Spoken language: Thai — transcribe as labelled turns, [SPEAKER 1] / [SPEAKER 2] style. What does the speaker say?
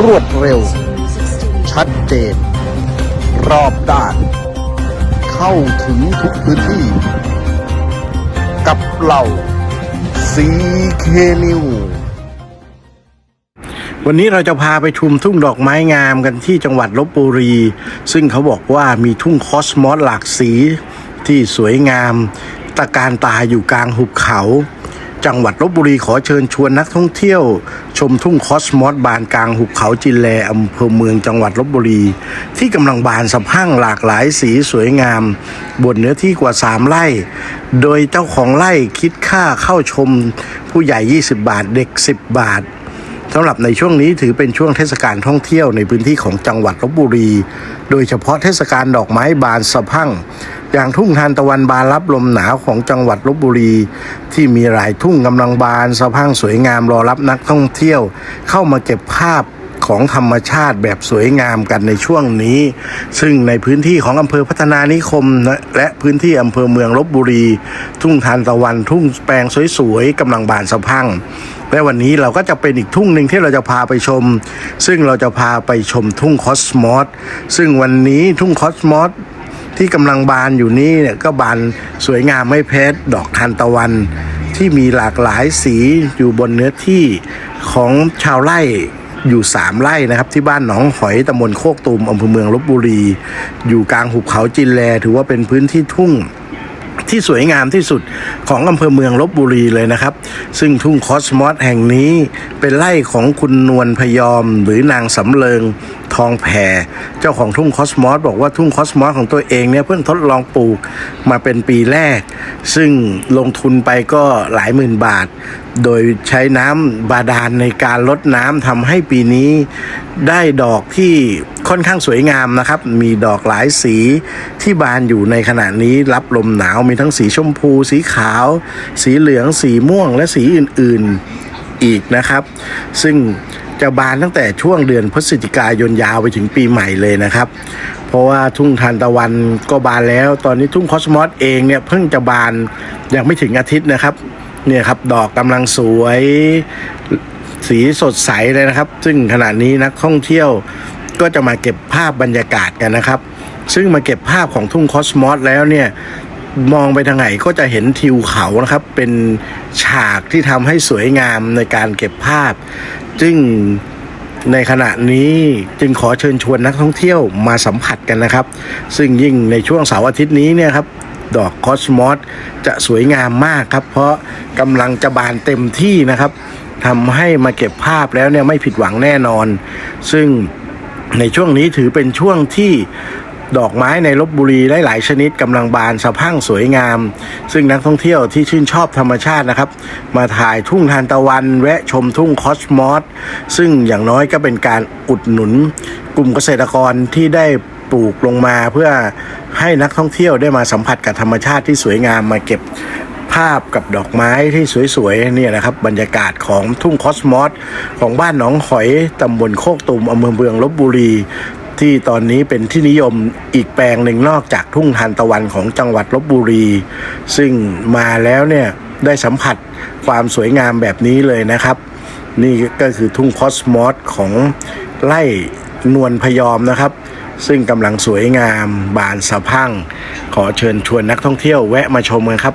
[SPEAKER 1] รวดเร็ว ชัดเจน รอบด้าน เข้าถึงทุกพื้นที่ กับเราซีเคนิววันนี้เราจะพาไปชุมทุ่งดอกไม้งามกันที่จังหวัดลบบุรี ซึ่งเขาบอกว่ามีทุ่งคอสมอสหลากสีที่สวยงามตะการตาอยู่กลางหุบเขา จังหวัดลบบุรีขอเชิญชวนนักท่องเที่ยว ชมทุ่งคอสมอสบานกลางหุบเขาจินแลอำเภอเมืองจังหวัดลบบุรี ที่กำลังบานสะพั่งหลากหลายสีสวยงาม บนเนื้อที่กว่า 3ไร่ โดยเจ้าของไร่คิดค่าเข้าชมผู้ใหญ่ 20 บาทเด็ก 10 บาทสำหรับในช่วงนี้ถือเป็นช่วงเทศกาลท่องเที่ยวในพื้นที่ของจังหวัดลบบุรี โดยเฉพาะเทศกาลดอกไม้บานสะพั่ง อย่างทุ่งทานตะวันบานรับลมหนาวของจังหวัดลบบุรี ที่มีหลายทุ่งกำลังบานสะพังสวยงามรอรับนักท่องเที่ยว เข้ามาเก็บภาพของธรรมชาติแบบสวยงามกันในช่วงนี้ ซึ่งในพื้นที่ของอำเภอพัฒนานิคม และพื้นที่อำเภอเมืองลบบุรี ทุ่งทานตะวัน ทุ่งแปลงสวยๆกำลังบานสะพังและวันนี้เราก็จะเป็นอีกทุ่งหนึ่งที่เราจะพาไปชม ซึ่งเราจะพาไปชมทุ่งคอสมอสซึ่งวันนี้ทุ่งคอสมอส ที่กำลังบานอยู่นี้เนี่ยก็บานสวยงามไม่แพ้ดอกทานตะวัน ที่มีหลากหลายสีอยู่บนเนื้อที่ของชาวไร่อยู่สามไร่นะครับที่บ้านหนองหอยตำบลโคกตูมอำเภอเมืองลบบุรี อยู่กลางหุบเขาจินแล ถือว่าเป็นพื้นที่ทุ่งที่สวยงามที่สุดของอำเภอเมืองลบบุรีเลยนะครับ ซึ่งทุ่งคอสมอสแห่งนี้เป็นไร่ของคุณนวลพยอมหรือนางสำเริง ทองแผ่เจ้าของทุ่งคอสมอสบอกว่าทุ่งคอสมอสของตัวเองเนี่ยเพิ่งทดลองปลูกมาเป็นปีแรก ซึ่งลงทุนไปก็หลายหมื่นบาท โดยใช้น้ำบาดาลในการลดน้ำทำให้ปีนี้ได้ดอกที่ค่อนข้างสวยงามนะครับ มีดอกหลายสีที่บานอยู่ในขณะนี้รับลมหนาวมีทั้งสีชมพู สีขาว สีเหลือง สีม่วงและสีอื่น ๆ อีกนะครับ ซึ่ง จะบานตั้งแต่ช่วงเดือนพฤศจิกายนยาวไปถึงปีใหม่เลยนะครับ เพราะว่าทุ่งทานตะวันก็บานแล้ว ตอนนี้ทุ่งคอสมอสเองเนี่ยเพิ่งจะบานยังไม่ถึงอาทิตย์นะครับ เนี่ยครับดอกกำลังสวยสีสดใสเลยนะครับ ซึ่งขณะนี้นักท่องเที่ยวก็จะมาเก็บภาพบรรยากาศกันนะครับ ซึ่งมาเก็บภาพของทุ่งคอสมอสแล้วเนี่ย มองไปทางไหนก็จะเห็นทิวเขานะครับ เป็นฉากที่ทำให้สวยงามในการเก็บภาพ ซึ่งในขณะนี้จึงขอเชิญชวนนักท่องเที่ยวมาสัมผัสกันนะครับ ซึ่งยิ่งในช่วงเสาร์อาทิตย์นี้เนี่ยครับ ดอกคอสมอสจะสวยงามมากครับ เพราะกำลังจะบานเต็มที่นะครับทำให้มาเก็บภาพแล้วเนี่ยไม่ผิดหวังแน่นอน ซึ่งในช่วงนี้ถือเป็นช่วงที่ ดอกไม้ในลบบุรีหลายๆชนิดกำลังบานสะพั่งสวยงาม ซึ่งนักท่องเที่ยวที่ชื่นชอบธรรมชาตินะครับ มาถ่ายทุ่งทานตะวัน แวะชมทุ่งคอสมอสซึ่งอย่างน้อยก็เป็นการอุดหนุน กลุ่มเกษตรกรที่ได้ปลูกลงมาเพื่อให้นักท่องเที่ยวได้มาสัมผัสกับธรรมชาติที่สวยงามมาเก็บภาพกับดอกไม้ที่สวยๆเนี่ยนะครับ บรรยากาศของทุ่งคอสมอสของบ้านหนองหอยตำบลโคกตุมอำเภอเมืองลบบุรี ที่ตอนนี้เป็นที่นิยมอีกแปลงหนึ่งนอกจากทุ่งทานตะวันของจังหวัดลบบุรี ซึ่งมาแล้วเนี่ยได้สัมผัสความสวยงามแบบนี้เลยนะครับ นี่ก็คือทุ่งคอสมอสของไร่นวลพยอมนะครับ ซึ่งกำลังสวยงามบานสะพั่ง ขอเชิญชวนนักท่องเที่ยวแวะมาชมกันครับ